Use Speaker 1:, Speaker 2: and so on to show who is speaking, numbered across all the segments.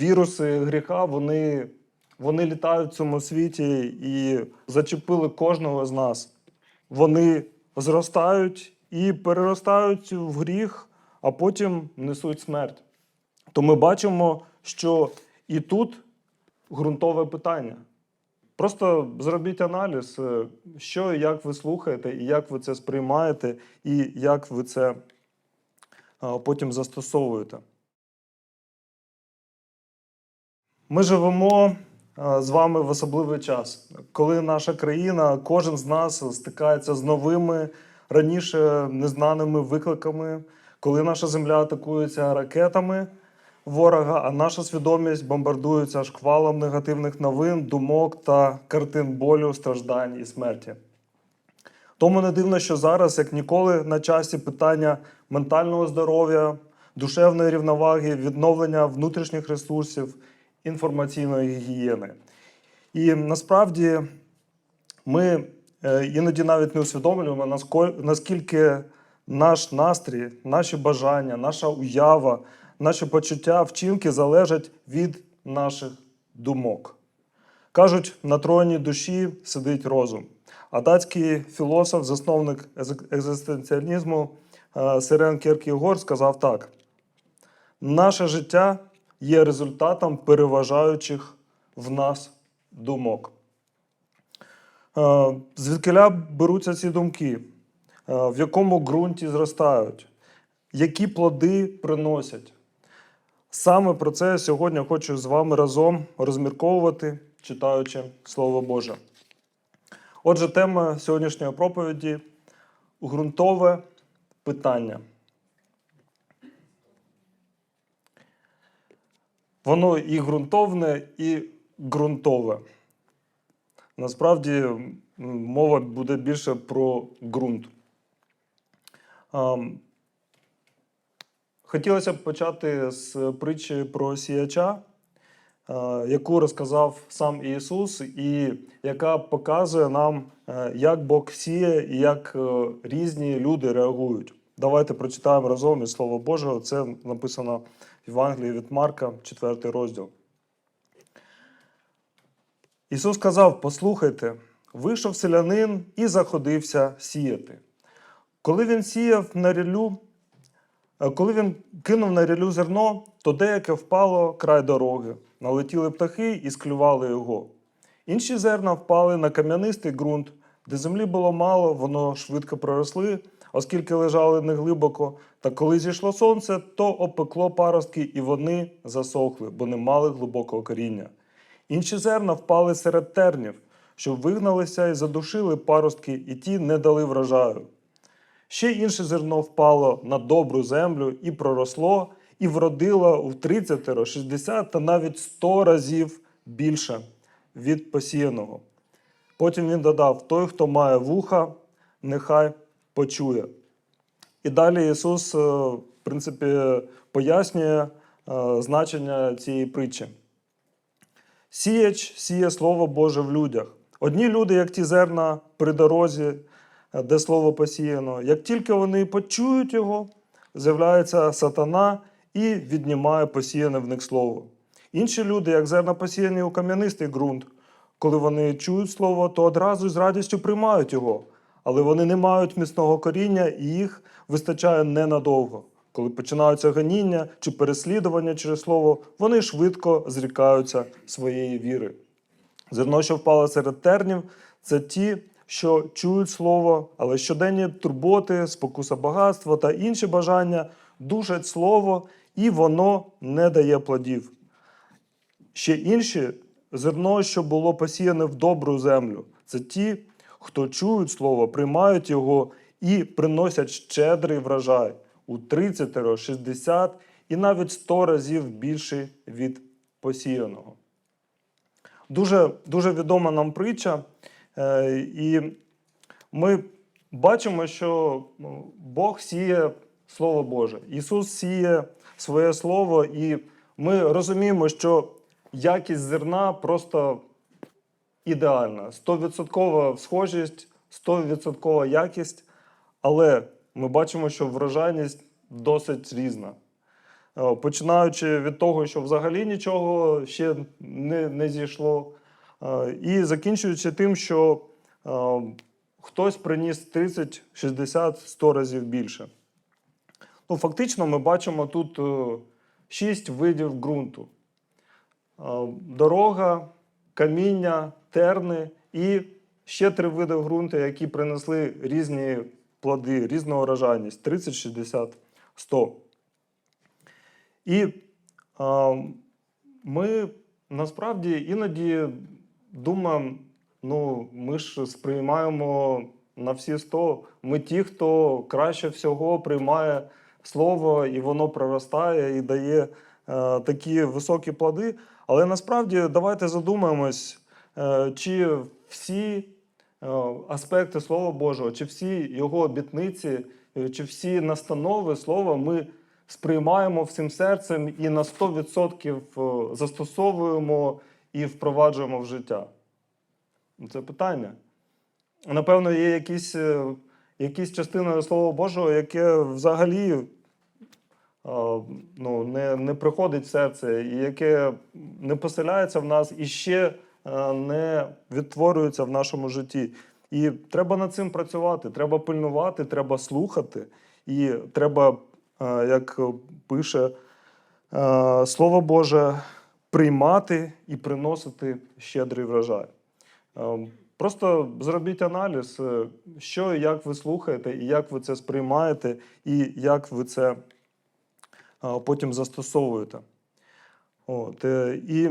Speaker 1: віруси гріха, вони, вони літають в цьому світі і зачепили кожного з нас. Вони зростають і переростають в гріх, а потім несуть смерть. То ми бачимо, що і тут ґрунтове питання. Просто зробіть аналіз, е, що і як ви слухаєте, і як ви це сприймаєте, і як ви це е, потім застосовуєте. Ми живемо е, з вами в особливий час, коли наша країна, кожен з нас стикається з новими, раніше незнаними викликами, коли наша земля атакується ракетами ворога, а наша свідомість бомбардується шквалом негативних новин, думок та картин болю, страждань і смерті. Тому не дивно, що зараз, як ніколи, на часі питання ментального здоров'я, душевної рівноваги, відновлення внутрішніх ресурсів, інформаційної гігієни. І насправді ми е, іноді навіть не усвідомлюємо, наскільки наш настрій, наші бажання, наша уява, наші почуття, вчинки залежать від наших думок. Кажуть, на троні душі сидить розум. А датський філософ, засновник екзистенціалізму е, Сирен Кierkegaard сказав так: наше життя є результатом переважаючих в нас думок. Е, Звідкиля беруться ці думки, Е, в якому ґрунті зростають, які плоди приносять. Саме про це я сьогодні хочу з вами разом розмірковувати, читаючи Слово Боже. Отже, тема сьогоднішньої проповіді ґрунтове питання. Воно і ґрунтовне, і ґрунтове. Насправді мова буде більше про ґрунт. Хотілося б почати з притчі про сіяча, е, яку розказав сам Ісус, і яка показує нам, е, як Бог сіє і як е, різні люди реагують. Давайте прочитаємо разом із Слова Божого. Це написано Євангелії від Марка, 4 розділ. Ісус сказав: Послухайте, вийшов селянин і заходився сіяти. Коли він сіяв на ріллю, Е, Коли він кинув на рілю зерно, то деяке впало край дороги, налетіли птахи і склювали його. Інші зерна впали на кам'янистий ґрунт, де землі було мало, воно швидко проросли, оскільки лежали неглибоко. Та коли зійшло сонце, то опекло паростки, і вони засохли, бо не мали глибокого коріння. Інші зерна впали серед тернів, що вигналися і задушили паростки, і ті не дали врожаю. Ще інше зерно впало на добру землю і проросло, і вродило в 30, 60 та навіть 100 разів більше від посіяного. Потім він додав: той, хто має вуха, нехай почує. І далі Ісус, е, в принципі, пояснює е, значення цієї притчі. Сіяч сіє Слово Боже в людях. Одні люди, як ті зерна при дорозі, е, де слово посіяно, як тільки вони почують його, з'являється сатана і віднімає посіяне в них слово. Інші люди, як зерна посіяні у кам'янистий ґрунт, коли вони чують слово, то одразу з радістю приймають його, але вони не мають міцного коріння і їх вистачає ненадовго. Коли починаються ганіння чи переслідування через слово, вони швидко зрікаються своєї віри. Зерно, що впало серед тернів, це ті, що чують слово, але щоденні турботи, спокуса багатства та інші бажання душать слово, і воно не дає плодів. Ще інші зерно, що було посіяне в добру землю, це ті, хто чують слово, приймають його і приносять щедрий врожай у 30, 60 і навіть 100 разів більший від посіяного. Дуже, дуже відома нам притча, е, і ми бачимо, що ну, Бог сіє Слово Боже. Ісус сіє своє Слово, і ми розуміємо, що якість зерна просто ідеальна. 100% схожість, 100% якість, але ми бачимо, що врожайність досить різна. е, починаючи від того, що взагалі нічого ще не, не зійшло, е, і закінчуючи тим, що е, хтось приніс 30, 60, 100 разів більше. Ну, фактично, ми бачимо тут е, шість видів ґрунту: дорога, каміння, терни і ще три види ґрунту, які принесли різні плоди, різну урожайність 30, 60, 100. І е, ми насправді іноді думаємо, ну, ми ж сприймаємо на всі 100. Ми ті, хто краще всього приймає слово, і воно проростає і дає такі високі плоди. Але насправді давайте задумаємось, е, чи всі е, аспекти Слова Божого, чи всі його обітниці, е, чи всі настанови Слова ми сприймаємо всім серцем і на 100% застосовуємо і впроваджуємо в життя. Це питання. Напевно, є якісь, е, якісь частини Слова Божого, яке взагалі е, ну, не, не приходить серце, і яке не поселяється в нас і ще е, не відтворюється в нашому житті. І треба над цим працювати, треба пильнувати, треба слухати, і треба, е, як пише е, Слово Боже, приймати і приносити щедрий врожай. Е, Просто зробіть аналіз, е, що і як ви слухаєте, і як ви це сприймаєте, і як ви це е, потім застосовуєте. От, е, і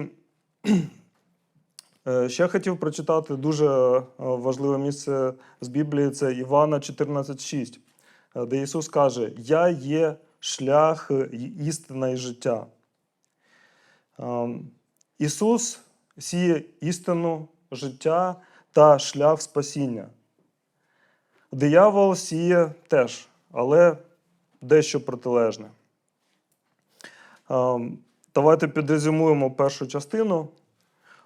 Speaker 1: е, ще хотів прочитати дуже е, важливе місце з Біблії це Івана 14,6, е, де Ісус каже: Я є шлях, істина і життя. Ем, Ісус сіє істину життя та шлях спасіння. Диявол сіє теж, але дещо протилежне. Ем, Давайте підрезюмуємо першу частину.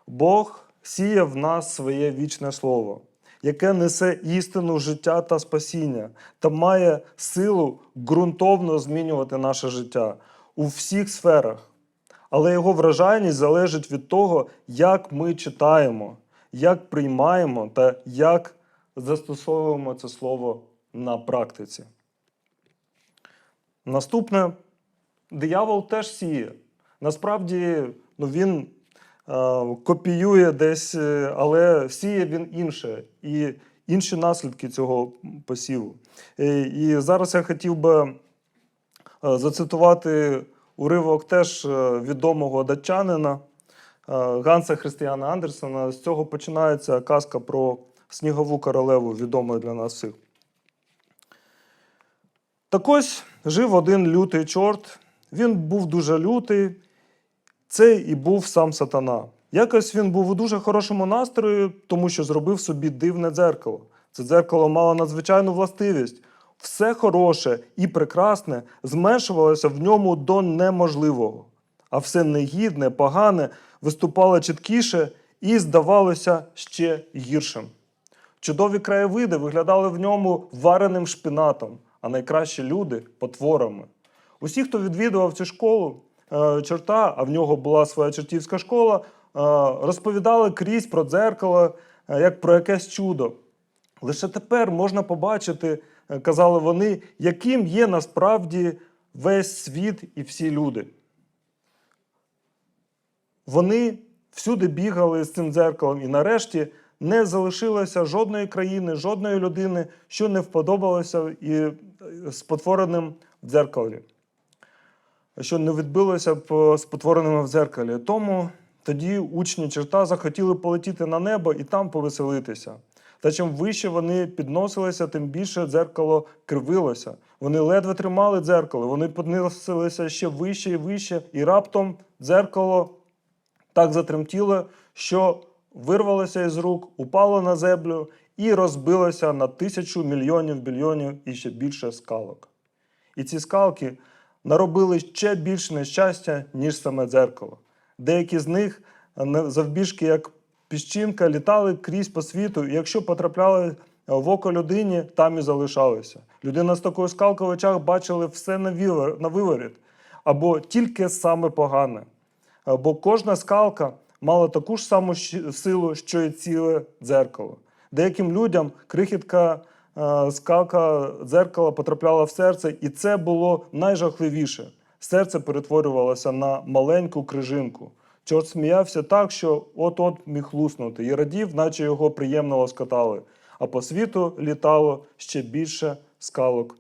Speaker 1: Бог сіє в нас своє вічне слово, яке несе істину життя та спасіння, та має силу ґрунтовно змінювати наше життя у всіх сферах. Але його вражайність залежить від того, як ми читаємо, як приймаємо та як застосовуємо це слово на практиці. Наступне диявол теж сіє. Насправді, ну, він е, копіює десь, е, але сіє він інше і інші наслідки цього посіву. Е, І зараз я хотів би е, зацитувати уривок теж відомого датчанина Ганса Христіана Андерсена. З цього починається казка про снігову королеву, відома для нас всіх. Так ось жив один лютий чорт. Він був дуже лютий. Це і був сам сатана. Якось він був у дуже хорошому настрої, тому що зробив собі дивне дзеркало. Це дзеркало мало надзвичайну властивість. Все хороше і прекрасне зменшувалося в ньому до неможливого, а все негідне, погане виступало чіткіше і здавалося ще гіршим. Чудові краєвиди виглядали в ньому вареним шпінатом, а найкращі люди потворами. Усі, хто відвідував цю школу е, чорта, а в нього була своя чортівська школа, е, розповідали крізь про дзеркало, е, як про якесь чудо. Лише тепер можна побачити, казали вони, яким є насправді весь світ і всі люди. Вони всюди бігали з цим дзеркалом, і нарешті не залишилося жодної країни, жодної людини, що не вподобалося і спотвореним в дзеркалі, що не відбилося б е, спотвореними в дзеркалі. Тому тоді учні черта захотіли полетіти на небо і там повеселитися. Та чим вище вони підносилися, тим більше дзеркало кривилося. Вони ледве тримали дзеркало, вони підносилися ще вище і вище, і раптом дзеркало так затремтіло, що вирвалося із рук, упало на землю і розбилося на тисячу мільйонів більйонів і ще більше скалок. І ці скалки наробили ще більше нещастя, ніж саме дзеркало. Деякі з них завбільшки, як піщинка, літали крізь по світу, і якщо потрапляли в око людині, там і залишалися. Людина з такою скалкою в очах бачили все на виворіт. або тільки саме погане. Е, Бо кожна скалка мала таку ж саму силу, що й ціле дзеркало. Деяким людям крихітка е, скалка дзеркала потрапляла в серце, і це було найжахливіше. Серце перетворювалося на маленьку крижинку. Чорт сміявся так, що от-от міг луснути, і радів, наче його приємно лоскотали, а по світу літало ще більше скалок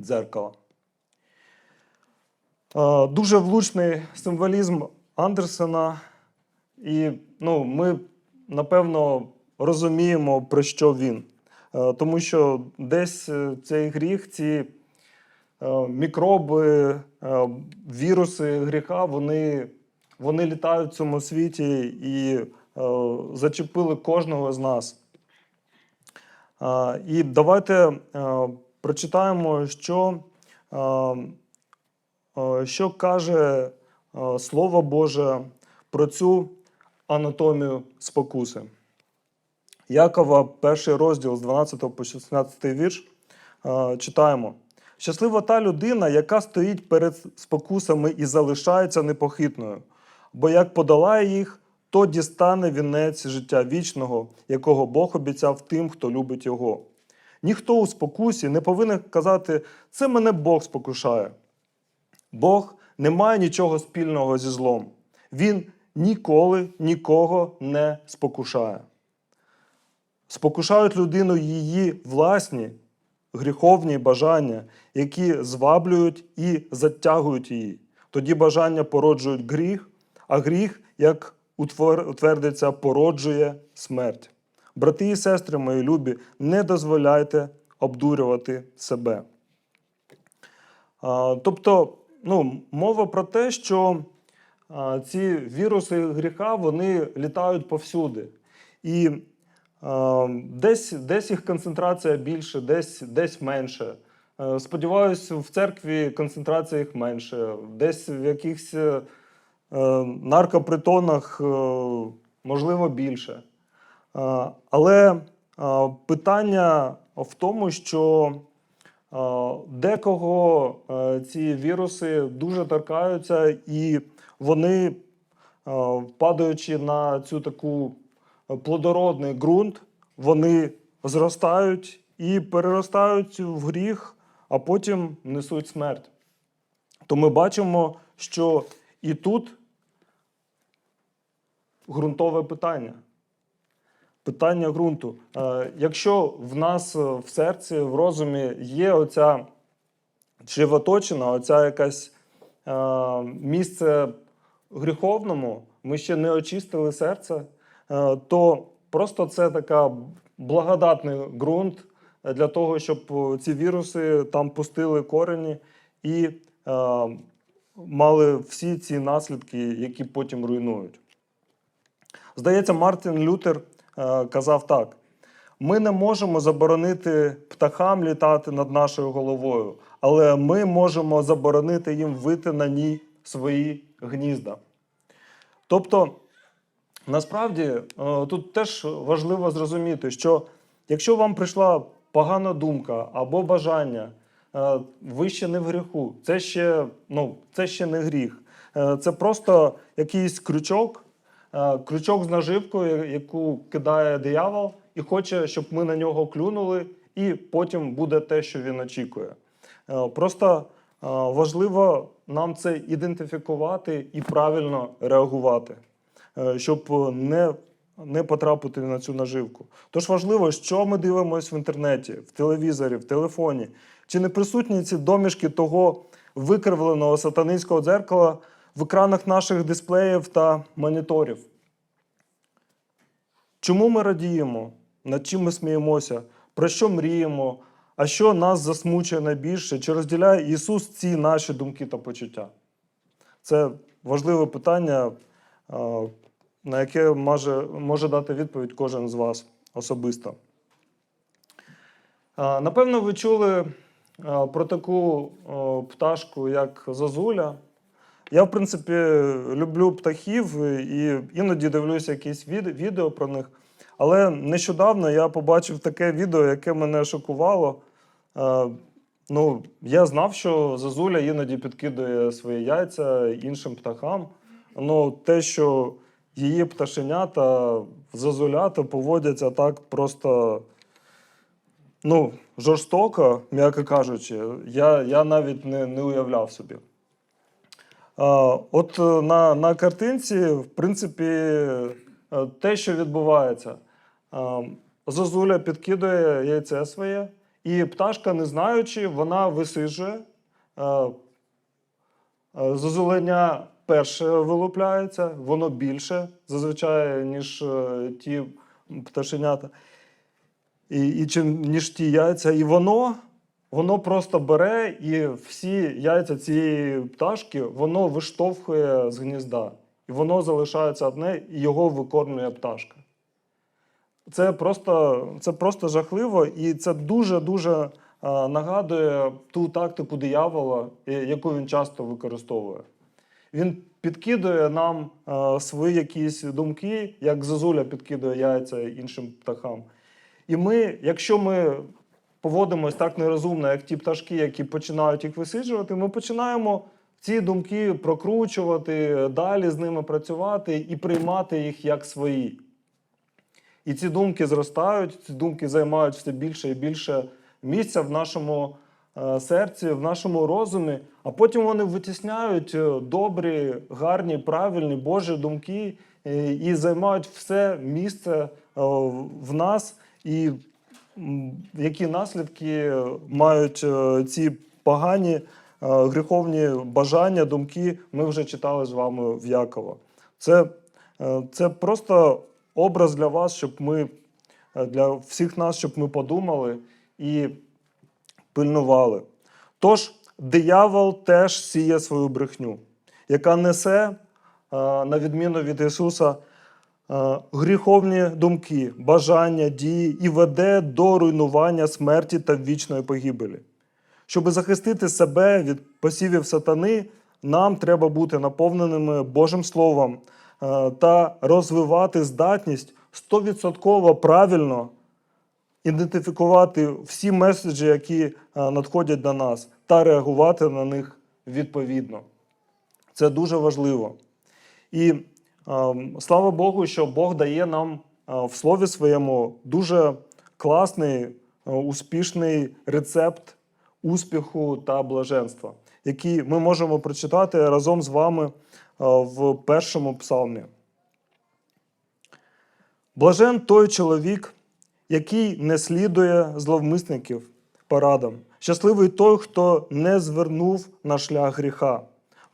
Speaker 1: дзеркала. Е, Дуже влучний символізм Андерсена, і ну, ми напевно розуміємо, про що він. Е, Тому що десь е, цей гріх, ці е, мікроби, віруси гріха, вони, вони літають в цьому світі і зачепили кожного з нас. І давайте прочитаємо, що, що каже Слово Боже про цю анатомію спокуси. Якова, перший розділ з 12 по 16 вірш, читаємо. Щаслива та людина, яка стоїть перед спокусами і залишається непохитною, бо як подолає їх, то дістане вінець життя вічного, якого Бог обіцяв тим, хто любить його. Ніхто у спокусі не повинен казати, це мене Бог спокушає. Бог не має нічого спільного зі злом. Він ніколи нікого не спокушає. Спокушають людину її власні гріховні бажання, які зваблюють і затягують її. Тоді бажання породжують гріх, а гріх, як утвер- утвердиться, породжує смерть. Брати і сестри мої любі, не дозволяйте обдурювати себе. Тобто, ну, мова про те, що ці віруси гріха вони літають повсюди. І десь, десь їх концентрація більше, десь, десь менше. Е, Сподіваюсь, в церкві концентрація їх менше, десь в якихось е, наркопритонах, е, можливо, більше. Але питання в тому, що декого ці віруси дуже торкаються, і вони, падаючи на цю таку плодородний ґрунт, вони зростають і переростають в гріх, а потім несуть смерть. То ми бачимо, що і тут ґрунтове питання. Питання ґрунту. Е, Якщо в нас е, в серці, в розумі є оця животочина, оця якась е, місце гріховному, ми ще не очистили серце, то просто це така благодатний ґрунт для того, щоб е, ці віруси там пустили корені і е, мали всі ці наслідки, які потім руйнують. Здається, Мартин Лютер е, казав так: ми не можемо заборонити птахам літати над нашою головою, але ми можемо заборонити їм вити на ній свої гнізда. Тобто, насправді, е, тут теж важливо зрозуміти, що якщо вам прийшла погана думка або бажання, е, ви ще не в гріху, це ще, ну, це ще не гріх. Е, Це просто якийсь крючок, крючок з наживкою, яку кидає диявол, і хоче, щоб ми на нього клюнули, і потім буде те, що він очікує. Просто важливо нам це ідентифікувати і правильно реагувати, щоб не, не потрапити на цю наживку. Тож важливо, що ми дивимося в інтернеті, в телевізорі, в телефоні. Чи не присутні ці домішки того викривленого сатанинського дзеркала в екранах наших дисплеїв та моніторів? Чому ми радіємо? Над чим ми сміємося? Про що мріємо? А що нас засмучує найбільше? Чи розділяє Ісус ці наші думки та почуття? Це важливе питання, е, на яке може, може дати відповідь кожен з вас особисто. Напевно, ви чули про таку пташку, як зозуля. Я, в принципі, люблю птахів і іноді дивлюся якісь відео про них. Але нещодавно я побачив таке відео, яке мене шокувало. Ну, я знав, що зазуля іноді підкидує свої яйця іншим птахам. Ну, те, що її пташенята, зазулята поводяться так просто ну, жорстоко, м'яко кажучи, я, я навіть не, не уявляв собі. А, от е, на, на картинці, в принципі, е, те, що відбувається. А, Зозуля підкидує яйце своє, і пташка, не знаючи, вона а, Зозуленя перше вилупляється, воно більше зазвичай, ніж е, ті пташенята, і, і чим ніж ті яйця. І воно, воно просто бере і всі яйця цієї пташки воно виштовхує з гнізда. І воно залишається одне, і його викормлює пташка. Це просто, це просто жахливо, і це дуже-дуже а, нагадує ту тактику диявола, е, яку він часто використовує. Він підкидує нам а, свої якісь думки, як зозуля підкидує яйця іншим птахам. І ми, якщо ми поводимось так нерозумно, як ті пташки, які починають їх висиджувати, ми починаємо ці думки прокручувати, далі з ними працювати і приймати їх як свої. І ці думки зростають, ці думки займають все більше і більше місця в нашому е, серці, в нашому розумі, а потім вони витісняють е, добрі, гарні, правильні Божі думки е, і займають все місце е, в нас. І які наслідки мають е, ці погані е, гріховні бажання, думки, ми вже читали з вами в Якова. Це, е, це просто образ для вас, щоб ми е, для всіх нас, щоб ми подумали і пильнували. Тож, диявол теж сіє свою брехню, яка несе, е, на відміну від Ісуса, е, гріховні думки, бажання, дії і веде до руйнування смерті та вічної погибелі. Щоб захистити себе від посівів сатани, нам треба бути наповненими Божим Словом е, та розвивати здатність 100% правильно ідентифікувати всі меседжі, які е, надходять до нас, та реагувати на них відповідно. Це дуже важливо. І е, слава Богу, що Бог дає нам е, в слові своєму дуже класний, успішний рецепт успіху та блаженства, який ми можемо прочитати разом з вами в першому псалмі. Блажен той чоловік, який не слідує зловмисників порадам. Щасливий той, хто не звернув на шлях гріха.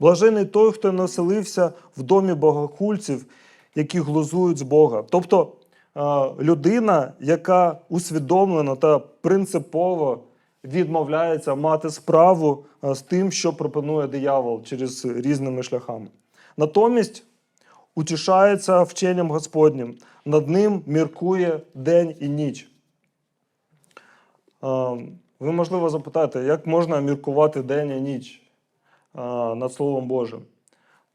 Speaker 1: Блажений той, хто не оселився в домі богохульців, які глузують з Бога. Тобто е, людина, яка усвідомлено та принципово відмовляється мати справу е, з тим, що пропонує диявол через різними шляхами. Натомість утішається вченням Господнім, над ним міркує день і ніч. Ви, можливо, запитаєте, як можна міркувати день і ніч над Словом Божим?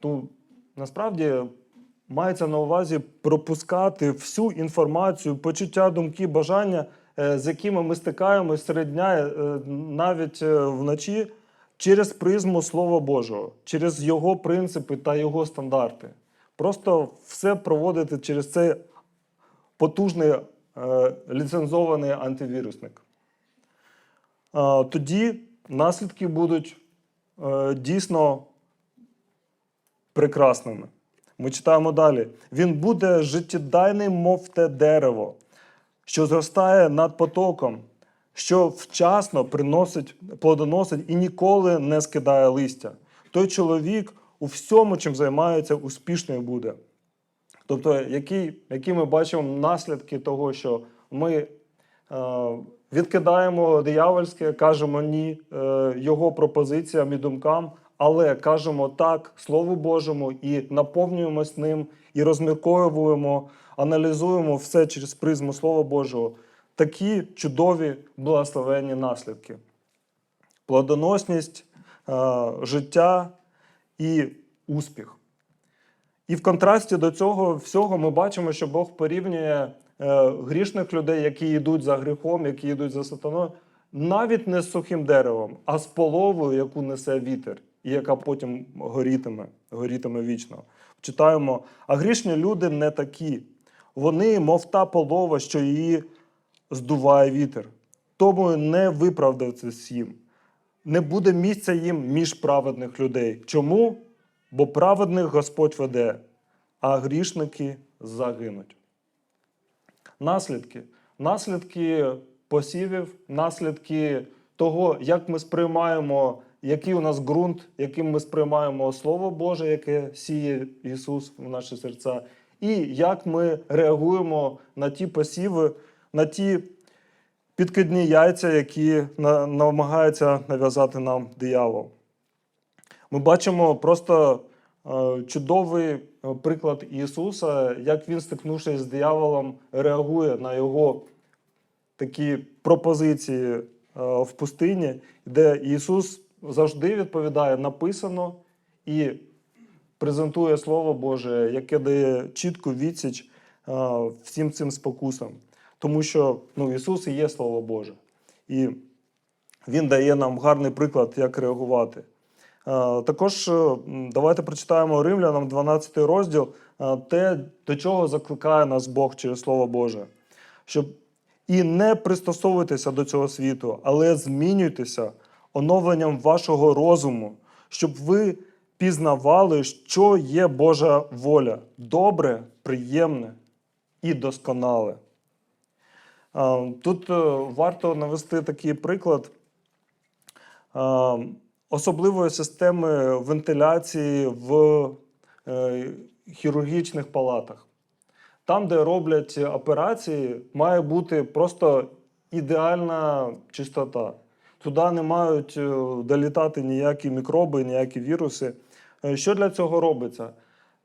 Speaker 1: Ну, насправді мається на увазі пропускати всю інформацію, почуття, думки, бажання, е, з якими ми стикаємося серед дня, е, навіть е, вночі, через призму Слова Божого, через його принципи та його стандарти. Просто все проводити через цей потужний е, ліцензований антивірусник. Е, тоді наслідки будуть е, дійсно прекрасними. Ми читаємо далі. Він буде життєдайним, мов те дерево, що зростає над потоком, що вчасно приносить, плодоносить і ніколи не скидає листя. Той чоловік у всьому, чим займається, успішним буде. Тобто, які, які ми бачимо наслідки того, що ми е, відкидаємо диявольське, кажемо ні е, його пропозиціям і думкам, але кажемо так Слову Божому і наповнюємось ним, і розмірковуємо, аналізуємо все через призму Слова Божого. Такі чудові благословенні наслідки. Плодоносність, е, життя і успіх. І в контрасті до цього всього ми бачимо, що Бог порівнює е, грішних людей, які йдуть за гріхом, які йдуть за сатаною, навіть не з сухим деревом, а з половою, яку несе вітер, і яка потім горітиме, горітиме вічно. Читаємо: а грішні люди не такі. Вони, мов та полова, що її здуває вітер. Тому не виправдався їм. Не буде місця їм між праведних людей. Чому? Бо праведних Господь веде, а грішники загинуть. Наслідки. Наслідки посівів, наслідки того, як ми сприймаємо, який у нас ґрунт, яким ми сприймаємо Слово Боже, яке сіє Ісус в наші серця, і як ми реагуємо на ті посіви, на ті підкидні яйця, які на- намагається нав'язати нам диявол. Ми бачимо просто е, чудовий е, приклад Ісуса, як він, стикнувшись з дияволом, реагує на його такі пропозиції е, в пустині, де Ісус завжди відповідає написано і презентує Слово Боже, яке дає чітку відсіч всім цим спокусам. Тому що ну, Ісус і є Слово Боже. І Він дає нам гарний приклад, як реагувати. Е, Також е, давайте прочитаємо Римлянам 12 розділ, е, те, до чого закликає нас Бог через Слово Боже. Щоб і не пристосовуйтеся до цього світу, але змінюйтеся оновленням вашого розуму, щоб ви пізнавали, що є Божа воля добре, приємне і досконале. Тут варто навести такий приклад особливої системи вентиляції в е, хірургічних палатах. Там, де роблять операції, має бути просто ідеальна чистота. Туди не мають е, долітати ніякі мікроби, ніякі віруси. Е, Що для цього робиться?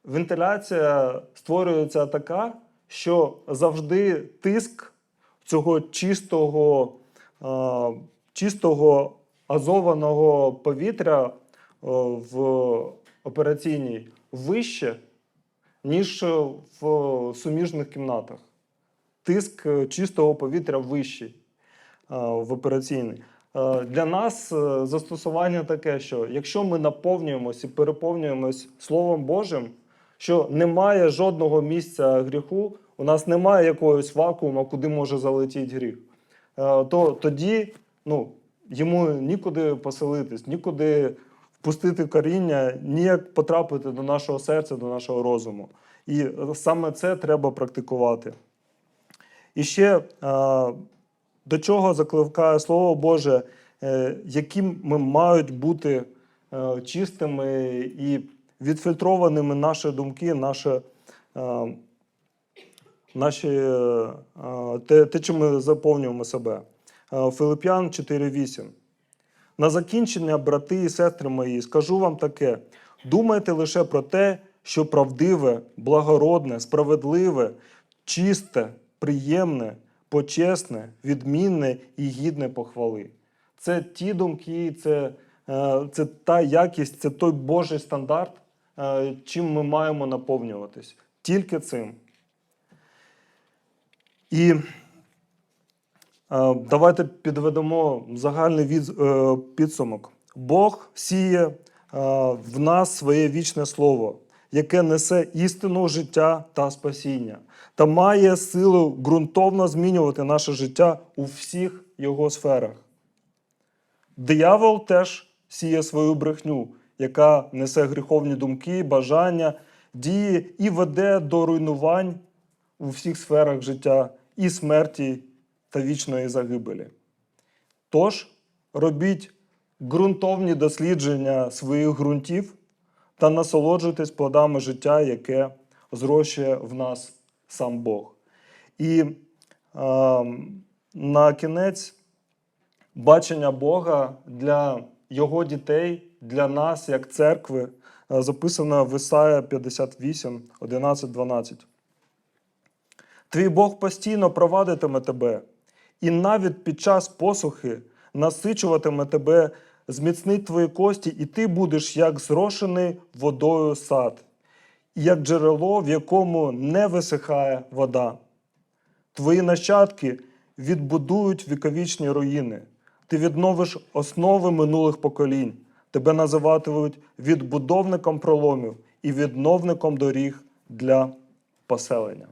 Speaker 1: Вентиляція створюється така, що завжди тиск цього чистого, чистого азованого повітря е, в операційній вище, ніж в суміжних кімнатах. Тиск е, чистого повітря вищий е, в операційній. Е, Для нас е, застосування таке, що якщо ми наповнюємось і переповнюємось Словом Божим, що немає жодного місця гріху, у нас немає якогось вакууму, куди може залетіти гріх, е, то тоді ну, йому нікуди поселитись, нікуди впустити коріння, ніяк потрапити до нашого серця, до нашого розуму. І саме це треба практикувати. І ще е, до чого закликає Слово Боже, е, яким ми мають бути е, чистими і відфільтрованими наші думки, наші, е, те, те, чим ми заповнюємо себе. Е, Филип'ян 4.8. На закінчення, брати і сестри мої, скажу вам таке: думайте лише про те, що правдиве, благородне, справедливе, чисте, приємне, почесне, відмінне і гідне похвали. Це ті думки, це, е, це та якість, це той Божий стандарт, е, чим ми маємо наповнюватись. Тільки цим. І давайте підведемо загальний е, підсумок. Бог сіє е, в нас своє вічне слово, яке несе істину життя та спасіння, та має силу ґрунтовно змінювати наше життя у всіх його сферах. Диявол теж сіє свою брехню, яка несе гріховні думки, бажання, дії і веде до руйнувань у всіх сферах життя і смерті та вічної загибелі. Тож робіть ґрунтовні дослідження своїх ґрунтів та насолоджуйтесь плодами життя, яке зрощує в нас сам Бог. І е, на кінець бачення Бога для його дітей, для нас, як церкви, е, записано в Ісая 58, 11, 12. Твій Бог постійно провадитиме тебе, і навіть під час посухи насичуватиме тебе, зміцнить твої кості, і ти будеш як зрошений водою сад, як джерело, в якому не висихає вода. Твої нащадки відбудують віковічні руїни, Ти відновиш основи минулих поколінь. Тебе називатимуть відбудовником проломів і відновником доріг для поселення.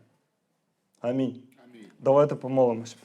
Speaker 1: Амінь. Давайте помолимось.